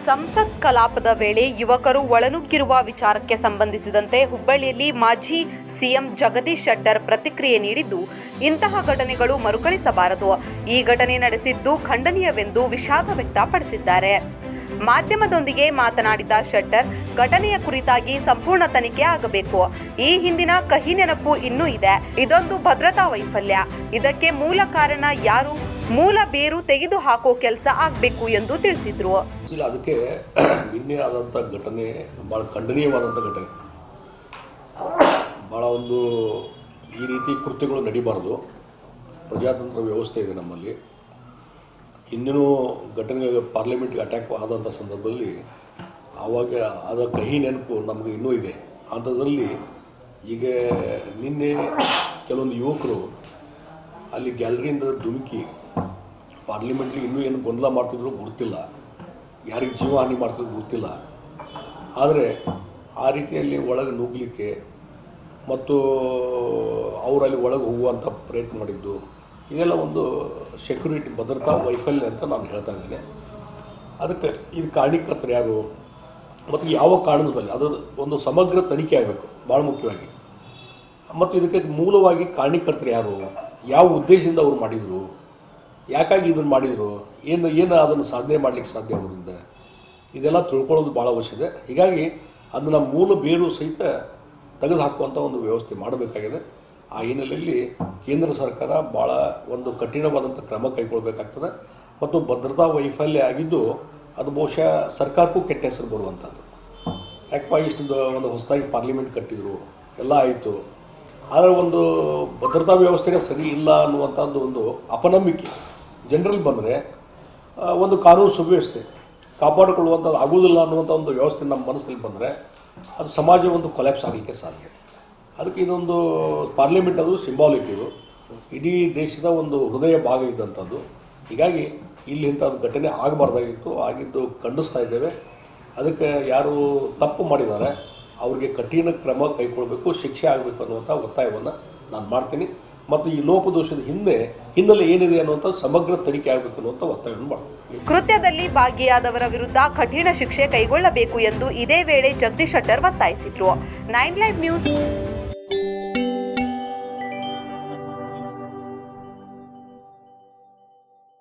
ಸಂಸತ್ ಕಲಾಪದ ವೇಳೆ ಯುವಕರು ಒಳನುಗ್ಗಿರುವ ವಿಚಾರಕ್ಕೆ ಸಂಬಂಧಿಸಿದಂತೆ ಹುಬ್ಬಳ್ಳಿಯಲ್ಲಿ ಮಾಜಿ ಸಿಎಂ ಜಗದೀಶ್ ಶೆಟ್ಟರ್ ಪ್ರತಿಕ್ರಿಯೆ ನೀಡಿದ್ದು, ಇಂತಹ ಘಟನೆಗಳು ಮರುಕಳಿಸಬಾರದು. ಈ ಘಟನೆ ನಡೆಸಿದ್ದು ಖಂಡನೀಯವೆಂದು ವಿಷಾದ ವ್ಯಕ್ತಪಡಿಸಿದ್ದಾರೆ. ಮಾಧ್ಯಮದೊಂದಿಗೆ ಮಾತನಾಡಿದ ಶೆಟ್ಟರ್, ಘಟನೆಯ ಕುರಿತಾಗಿ ಸಂಪೂರ್ಣ ತನಿಖೆ ಆಗಬೇಕು. ಈ ಹಿಂದಿನ ಕಹಿ ನೆನಪು ಇನ್ನೂ ಇದೆ. ಇದೊಂದು ಭದ್ರತಾ ವೈಫಲ್ಯ. ಇದಕ್ಕೆ ಮೂಲ ಕಾರಣ ಯಾರು? ಮೂಲ ಬೇರು ತೆಗೆದು ಹಾಕೋ ಕೆಲಸ ಆಗಬೇಕು ಎಂದು ತಿಳಿಸಿದ್ರು. ಇಲ್ಲ, ಅದಕ್ಕೆ ನಿನ್ನೆ ಆದಂಥ ಘಟನೆ ಭಾಳ ಖಂಡನೀಯವಾದಂಥ ಘಟನೆ. ಭಾಳ ಒಂದು ಈ ರೀತಿ ಕೃತ್ಯಗಳು ನಡಿಬಾರ್ದು. ಪ್ರಜಾತಂತ್ರ ವ್ಯವಸ್ಥೆ ಇದೆ ನಮ್ಮಲ್ಲಿ. ಹಿಂದಿನ ಘಟನೆಗಳಿಗೆ ಪಾರ್ಲಿಮೆಂಟ್ಗೆ ಅಟ್ಯಾಕ್ ಆದಂಥ ಸಂದರ್ಭದಲ್ಲಿ ಆವಾಗ ಆದ ಕಹಿ ನೆನಪು ನಮಗೆ ಇನ್ನೂ ಇದೆ. ಅಂಥದ್ರಲ್ಲಿ ಈಗ ನಿನ್ನೆ ಕೆಲವೊಂದು ಯುವಕರು ಅಲ್ಲಿ ಗ್ಯಾಲರಿಯಿಂದ ಧುಮುಕಿ ಪಾರ್ಲಿಮೆಂಟ್ಲಿ ಇನ್ನೂ ಏನು ಗೊಂದಲ ಮಾಡ್ತಿದ್ರು ಗೊತ್ತಿಲ್ಲ. ಯಾರಿಗೆ ಜೀವ ಹಾನಿ ಮಾಡ್ತಿದ್ರು ಗೊತ್ತಿಲ್ಲ. ಆದರೆ ಆ ರೀತಿಯಲ್ಲಿ ಒಳಗೆ ನುಗ್ಗಲಿಕ್ಕೆ ಮತ್ತು ಅವರಲ್ಲಿ ಒಳಗೆ ಹೋಗುವಂಥ ಪ್ರಯತ್ನ ಮಾಡಿದ್ದು ಇದೆಲ್ಲ ಒಂದು ಸೆಕ್ಯೂರಿಟಿ ಭದ್ರತಾ, ವೈಫಲ್ಯ ಅಂತ ನಾನು ಹೇಳ್ತಾ ಇದ್ದೇನೆ. ಅದಕ್ಕೆ ಇದು ಕಾರಣೀಕರ್ತರು ಯಾರು? ಮತ್ತು ಯಾವ ಕಾರಣದ ಅದು ಒಂದು ಸಮಗ್ರ ತನಿಖೆ ಆಗಬೇಕು ಭಾಳ ಮುಖ್ಯವಾಗಿ. ಮತ್ತು ಇದಕ್ಕೆ ಮೂಲವಾಗಿ ಕಾರಣೀಕರ್ತರು ಯಾರು? ಯಾವ ಉದ್ದೇಶದಿಂದ ಅವ್ರು ಮಾಡಿದರು? ಯಾಕಾಗಿ ಇದನ್ನು ಮಾಡಿದರು? ಏನು ಏನು ಅದನ್ನು ಸಾಧನೆ ಮಾಡಲಿಕ್ಕೆ ಸಾಧ್ಯ ಆಗೋದ್ರಿಂದ? ಇದೆಲ್ಲ ತಿಳ್ಕೊಳ್ಳೋದು ಭಾಳ ಅವಶ್ಯ ಇದೆ. ಹೀಗಾಗಿ ಅದನ್ನು ಮೂಲ ಬೇರು ಸಹಿತ ತೆಗೆದುಹಾಕುವಂಥ ಒಂದು ವ್ಯವಸ್ಥೆ ಮಾಡಬೇಕಾಗಿದೆ. ಆ ಹಿನ್ನೆಲೆಯಲ್ಲಿ ಕೇಂದ್ರ ಸರ್ಕಾರ ಭಾಳ ಒಂದು ಕಠಿಣವಾದಂಥ ಕ್ರಮ ಕೈಗೊಳ್ಳಬೇಕಾಗ್ತದೆ ಮತ್ತು ಭದ್ರತಾ ವೈಫಲ್ಯ ಆಗಿದ್ದು ಅದು ಬಹುಶಃ ಸರ್ಕಾರಕ್ಕೂ ಕೆಟ್ಟ ಹೆಸರು ಬರುವಂಥದ್ದು ಯಾಕಪ್ಪ ಇಷ್ಟು ಒಂದು ಹೊಸದಾಗಿ ಪಾರ್ಲಿಮೆಂಟ್ ಕಟ್ಟಿದ್ರು, ಎಲ್ಲ ಆಯಿತು. ಆದರೆ ಒಂದು ಭದ್ರತಾ ವ್ಯವಸ್ಥೆಗೆ ಸರಿ ಇಲ್ಲ ಅನ್ನುವಂಥದ್ದು ಒಂದು ಅಪನಂಬಿಕೆ. ಜನರಲ್ಲಿ ಬಂದರೆ ಒಂದು ಕಾನೂನು ಸುವ್ಯವಸ್ಥೆ ಕಾಪಾಡಿಕೊಳ್ಳುವಂಥದ್ದು ಆಗುವುದಿಲ್ಲ ಅನ್ನುವಂಥ ಒಂದು ವ್ಯವಸ್ಥೆ ನಮ್ಮ ಮನಸ್ಸಲ್ಲಿ ಬಂದರೆ, ಅದು ಸಮಾಜ ಒಂದು ಕೊಲ್ಯಾಪ್ಸ್ ಆಗಲಿಕ್ಕೆ ಸಾಧ್ಯ. ಅದಕ್ಕೆ ಇದೊಂದು ಪಾರ್ಲಿಮೆಂಟ್ ಅದು ಸಿಂಬಾಲಿಕ್ ಇದು. ಇಡೀ ದೇಶದ ಒಂದು ಹೃದಯ ಭಾಗ ಇದ್ದಂಥದ್ದು. ಹೀಗಾಗಿ ಇಲ್ಲಿ ಒಂದು ಘಟನೆ ಆಗಬಾರ್ದಾಗಿತ್ತು. ಆಗಿದ್ದು ಖಂಡಿಸ್ತಾ ಇದ್ದೇವೆ. ಅದಕ್ಕೆ ಯಾರು ತಪ್ಪು ಮಾಡಿದ್ದಾರೆ, ಅವರಿಗೆ ಕಠಿಣ ಕ್ರಮ ಕೈಗೊಳ್ಳಬೇಕು ಶಿಕ್ಷೆ ಆಗಬೇಕು ಅನ್ನುವಂಥ ಒತ್ತಾಯವನ್ನು ನಾನು ಮಾಡ್ತೀನಿ. ಮತ್ತು ಈ ಲೋಪದೋಷದ ಹಿಂದೆ, ಹಿನ್ನೆಲೆ ಏನಿದೆ ಅನ್ನುವಂಥ ಸಮಗ್ರ ತನಿಖೆ ಆಗಬೇಕು ಅನ್ನುವಂಥ ಒತ್ತಾಯವನ್ನು ಮಾಡ್ತೀನಿ. ಕೃತ್ಯದಲ್ಲಿ ಭಾಗಿಯಾದವರ ವಿರುದ್ಧ ಕಠಿಣ ಶಿಕ್ಷೆ ಕೈಗೊಳ್ಳಬೇಕು ಎಂದು ಇದೇ ವೇಳೆ Jagadish Shettar ಒತ್ತಾಯಿಸಿದ್ರು. Nine live news